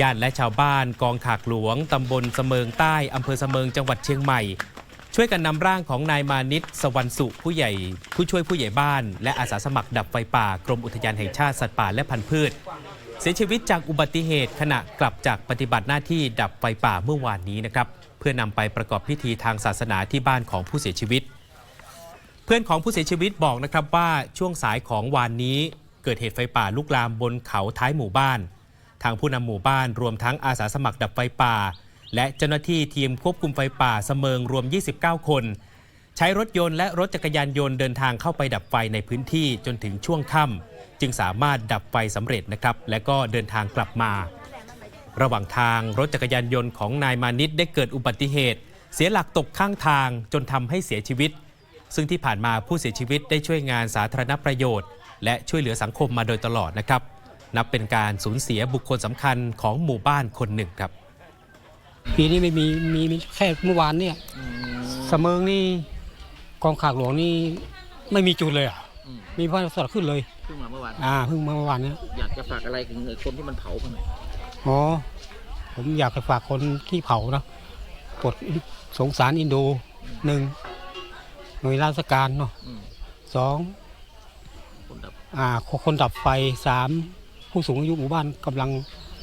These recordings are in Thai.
ญาติและชาวบ้านกองขากหลวงตำบลเสมิงใต้อำเภอเสมิงจังหวัดเชียงใหม่ ช่วยกันนำร่างของนายมานิตสวรรณสุผู้ใหญ่ ผู้ช่วยผู้ใหญ่บ้าน และอาสาสมัครดับไฟป่ากรมอุทยานแห่งชาติสัตว์ป่าและพันธุ์พืช เสียชีวิตจากอุบัติเหตุขณะกลับจากปฏิบัติหน้าที่ดับไฟป่าเมื่อวานนี้นะครับเพื่อนำไปประกอบพิธีทางศาสนาที่บ้านของผู้เสียชีวิต เพื่อนของผู้เสียชีวิตบอกนะครับว่าช่วงสายของวานนี้เกิดเหตุไฟป่าลุกลามบนเขาท้ายหมู่บ้าน ทางผู้นำหมู่บ้านรวมทั้งอาสาสมัครดับไฟป่า และเจ้าหน้าที่ทีมควบคุมไฟป่าเสมิงรวม 29 คน ใช้รถยนต์และรถจักรยานยนต์เดินทางเข้าไปดับไฟในพื้นที่จนถึงช่วงค่ำจึงสามารถดับไฟสำเร็จนะครับ และก็เดินทางกลับมา ระหว่างทางรถจักรยานยนต์ของนายมานิตได้เกิดอุบัติเหตุ เสียหลักตกข้างทางจนทำให้เสียชีวิต ซึ่งที่ผ่านมาผู้เสียชีวิตได้ช่วยงานสาธารณประโยชน์ และช่วยเหลือสังคมมาโดยตลอดนะครับ นับเป็นการสูญเสียบุคคลสำคัญของหมู่บ้านคนหนึ่งครับ ปีนี้ไม่มีมีมีแค่เมื่อวานเนี่ยเสมิงนี่กองขากหลวงนี่ไม่มีจุดเลยอะอืมมีพระสดขึ้นเลยเพิ่งมาเมื่อวานอ่าเพิ่งมาเมื่อวานเนี้ยอยากจะฝากอะไรถึงคนที่มันเผาบ้างไหมอ๋อผมอยากจะฝากคนที่เผานะปลดสงสารอินโดหนึ่งหน่วยราชการเนาะอืมสองคนดับอ่าคนดับไฟสาม ผู้สูงอายุหมู่บ้านกำลัง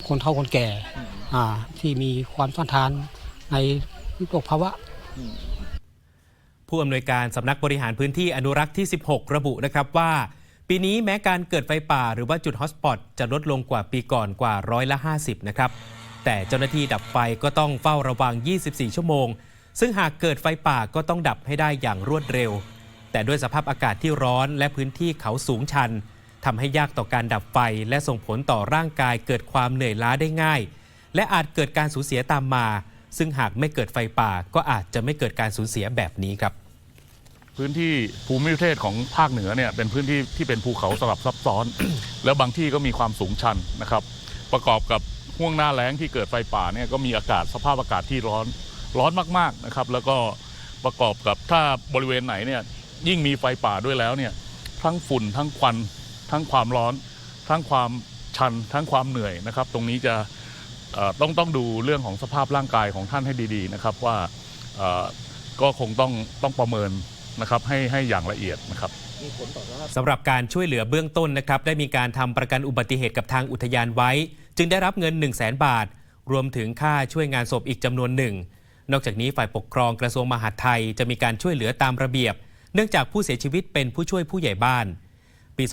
คนเฒ่าคนแก่อืมอ่าที่มีความต้านทานในโรคภาวะอืมผู้อำนวยการสำนักบริหารพื้นที่อนุรักษ์ที่ 16 ระบุนะครับว่า ปีนี้แม้การเกิดไฟป่าหรือว่าจุดฮอตสปอตจะลดลงกว่าปีก่อนกว่าร้อยละ 50 นะครับ แต่เจ้าหน้าที่ดับไฟก็ต้องเฝ้าระวัง 24 ชั่วโมง ซึ่งหากเกิดไฟป่าก็ต้องดับให้ได้อย่างรวดเร็ว แต่ด้วยสภาพอากาศที่ร้อนและพื้นที่เขาสูงชัน ทำให้ยากต่อการดับไฟ และส่งผลต่อร่างกายเกิดความเหนื่อยล้าได้ง่าย และอาจเกิดการสูญเสียตามมา ซึ่งหากไม่เกิดไฟป่า ก็อาจจะไม่เกิดการสูญเสียแบบนี้ครับ พื้นที่ภูมิประเทศของภาคเหนือเนี่ยเป็นพื้นที่ที่เป็นภูเขาสลับซับซ้อน แล้วบางที่ก็มีความสูงชันนะครับ ประกอบกับห่วงหน้าแล้งที่เกิดไฟป่าเนี่ยก็มีอากาศสภาพอากาศที่ร้อนร้อนมากๆนะครับ แล้วก็ประกอบกับถ้าบริเวณไหนเนี่ยยิ่งมีไฟป่าด้วยแล้วเนี่ยทั้งฝุ่นทั้งควัน ทั้งความร้อน ทั้งความชัน ทั้งความเหนื่อยนะครับ ตรงนี้จะต้องต้องดูเรื่องของสภาพร่างกายของท่านให้ดีๆนะครับว่าก็คงต้องต้องประเมินนะครับให้ให้อย่างละเอียดนะครับสภาพสำหรับการช่วยเหลือเบื้องต้นนะครับได้มีการทำประกันอุบัติเหตุกับทางอุทยานไว้ จึงได้รับเงิน 1 0 0 0 0แบาท รวมถึงค่าช่วยงานศพอีกจำนวนหนึ่ง นอกจากนี้ฝ่ายปกครองกระทรวงมหาดไทยจะมีการช่วยเหลือตามระเบียบ เนื่องจากผู้เสียชีวิตเป็นผู้ช่วยผู้ใหญ่บ้าน ปี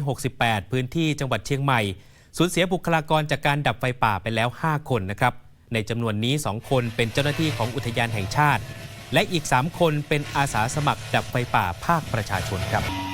2568 พื้นที่จังหวัดเชียงใหม่ สูญเสียบุคลากรจากการดับไฟป่าไปแล้ว 5 คนนะครับ ในจำนวนนี้ 2 คนเป็นเจ้าหน้าที่ของอุทยานแห่งชาติ และอีก 3 คนเป็นอาสาสมัครดับไฟป่าภาคประชาชนครับ